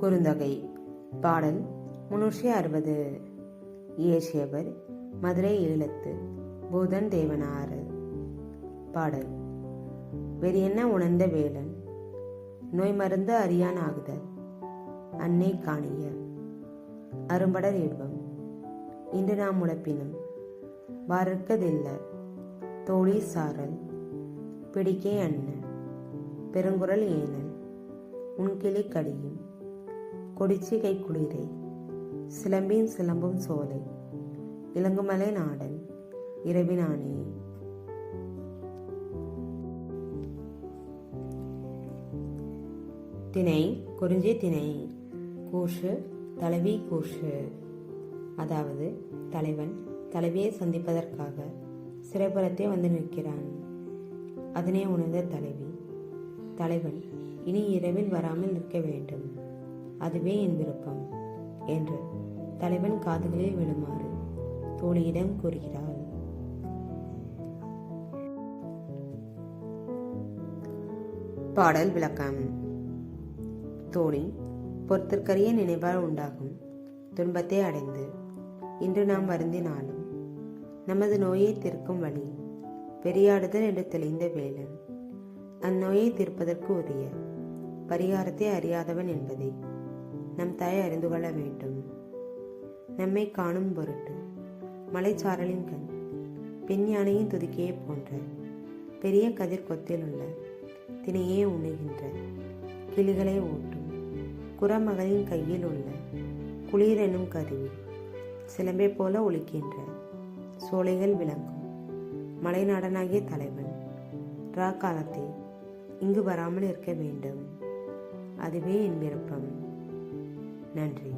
குறுந்தொகை பாடல் முன்னூற்றி அறுபது. இயேசியவர் மதுரை ஈழத்து பூதன் தேவனார் பாடல் வேறு என்ன உணர்ந்த வேலன்? நோய் மருந்து அறியான் ஆகுதல். அன்னை காணிய. அரும்படர் இன்பம். இன்று நாம் உழப்பினும் வாரற்கதில்ல. தோழி சாரல் பிடிக்கே அண்ணன். பெருங்குரல் ஏனல் உன்கிளி கடியும். கொடிச்சிகை குளிரை. சிலம்பின் சிலம்பும் சோலை. இளங்குமலை நாடன். இரவினானே திணை குறிஞ்சி திணை. கூஷு தலைவி கூஷு. அதாவது தலைவன் தலைவியை சந்திப்பதற்காக சிறைப்புறத்தே வந்து நிற்கிறான். அதனை உணர்ந்த தலைவி தலைவன் இனி இரவில் வராமல் நிற்க வேண்டும். அதுவே என் விருப்பம் என்று தலைவன் காதுகளில் விழுமாறு தோழியிடம் கூறுகிறாள். பாடல் விளக்கம். தோழி பொறுத்திற்கரிய நினைவால் உண்டாகும் துன்பத்தை அடைந்து இன்று நாம் வருந்தினாலும் நமது நோயை தீர்க்கும் வழி பெரியாடுதல் என்று தெளிந்த வேலன். அந்நோயை தீர்ப்பதற்கு உரிய பரிகாரத்தை அறியாதவன் என்பதை நம் தாய் அறிந்து கொள்ள வேண்டும். நம்மை காணும் பொருட்டு மலைச்சாரலின் கண் பெண் யானையின் துதிக்கையை போன்ற பெரிய கதிர் கொத்தில் உள்ள தினையே உண்ணுகின்ற கிளிகளை ஓட்டும் குறமகளின் கையில் உள்ள குளிர் எனும் கருவி சிலம்பை போல ஒழிக்கின்ற சோலைகள் விளங்கும் மலைநாடனாகிய தலைவன் ரா இங்கு வராமல் இருக்க வேண்டும். அதுவே என் விருப்பம். நன்றி.